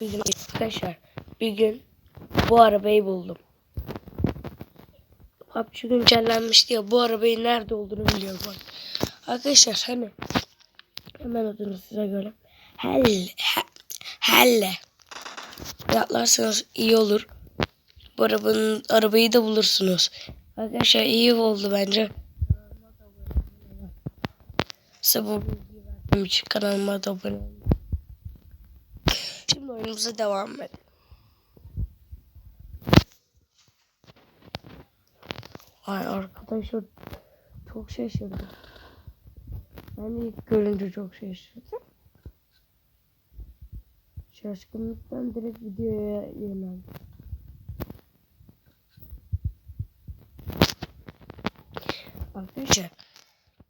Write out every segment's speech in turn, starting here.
Gün arkadaşlar bir gün bu arabayı buldum. PUBG güncellenmişti ya bu arabayı nerede olduğunu biliyorum bak. Arkadaşlar hani hemen adını size göre. Helle. he- Helle. Atlarsanız iyi olur. Bu arabanın arabayı da bulursunuz. Arkadaşlar iyi oldu bence. Size bu için kanalıma da abone olun. Oyunumuza devam edelim. Ay arkadaşlar çok şaşırdım. Ben ilk görünce çok şaşırdım. Şaşkınlıktan direkt videoya yöneldim. Arkadaşlar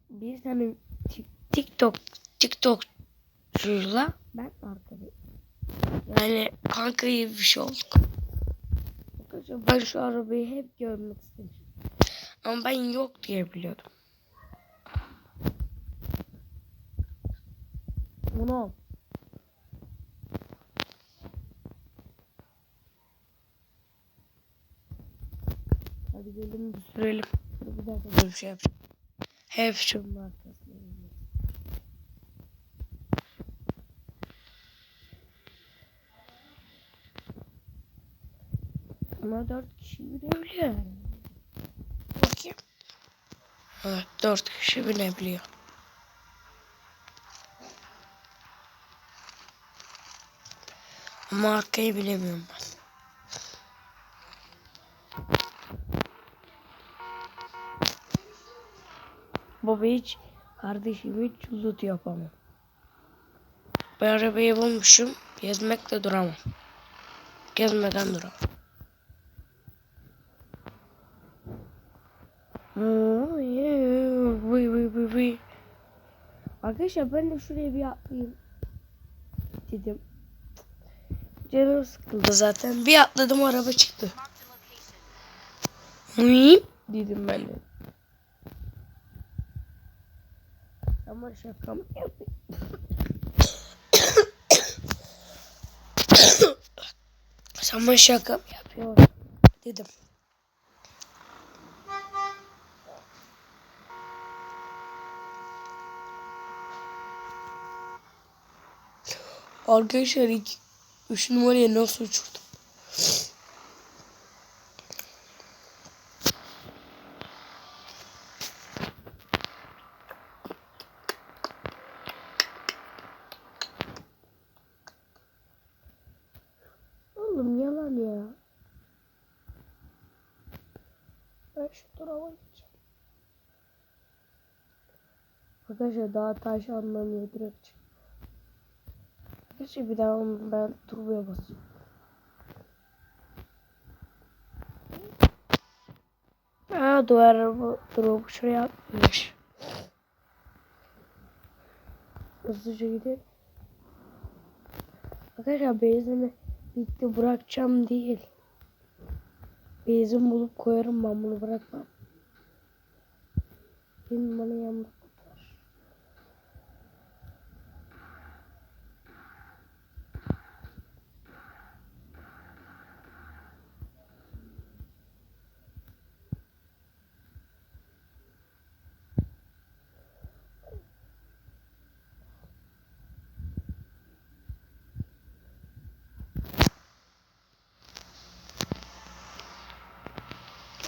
bir tane Tik- TikTok TikTokçuyla ben arkadaşım. Yani kanka gibi bir şey olduk. Arkadaşlar ben şu arabayı hep görmek istedim. Ama ben yok diye biliyordum. Bunu. Hadi gelin bir sürelim. Bir dakika bir şey yapacağım. Hep şunun arkasına. Ama dört kişi binebiliyor. Bakayım. Evet dört kişi binebiliyor. Ama arkayı bilemiyorum ben. Baba hiç kardeşim hiç loot yapamam. Ben arabayı bulmuşum. Gezmekle duramam. Gezmeden duramam. Vıy vıy vıy vıy. Arkadaşlar ben de şuraya bir atlayayım. Dedim. Canım sıkıldı zaten. Bir atladım araba çıktı. Vıy dedim ben de. Ama şaka mı yapayım? Ama şaka mı yapıyor? Dedim. Arkadaşlar iki, üç numaraya nasıl uçurdum? Oğlum yalan ya. Ben şu tarafa gideceğim. Arkadaşlar daha taş anlamıyor direkt çık. Gerçi bir daha ben turboya basıyorum. Aa duvar bu drop şuraya atmış. Hızlıca gidelim. Arkadaşlar benzini bitti bırakacağım değil. Benzin bulup koyarım ben bunu bırakmam. Benim bana yamuk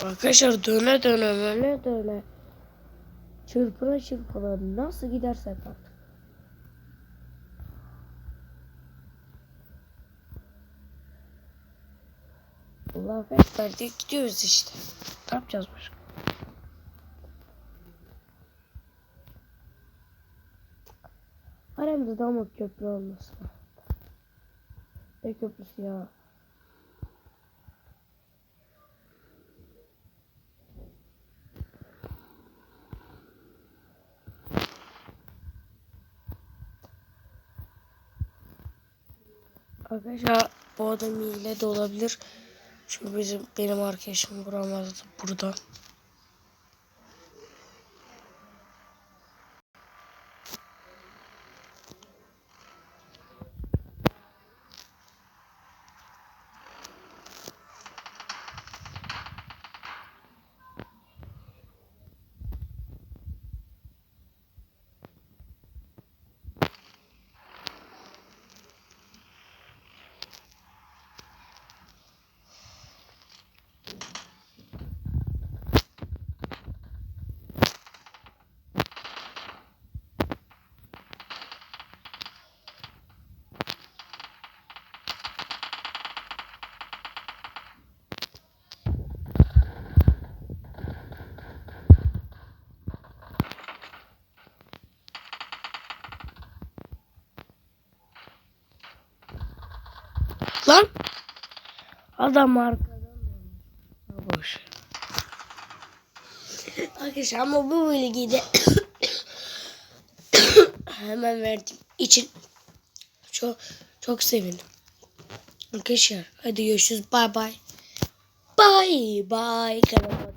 Arkadaşlar döne döne döne döne. Çırpına çırpına nasıl gidersek artık. Allah ekber diye gidiyoruz işte. Ne yapacağız başka? Aramızda damat köprü olmasın. Ne köprüsü ya? Arkadaşlar bu adam hile de olabilir. Çünkü bizim benim arkadaşım vuramazdı burada. Lan. Adam arkadan Boş. Arkadaşlar ama bu bilgiyi de hemen verdiğim için çok çok sevindim. Arkadaşlar hadi görüşürüz. Bay bay. Bay bay. Kanalıma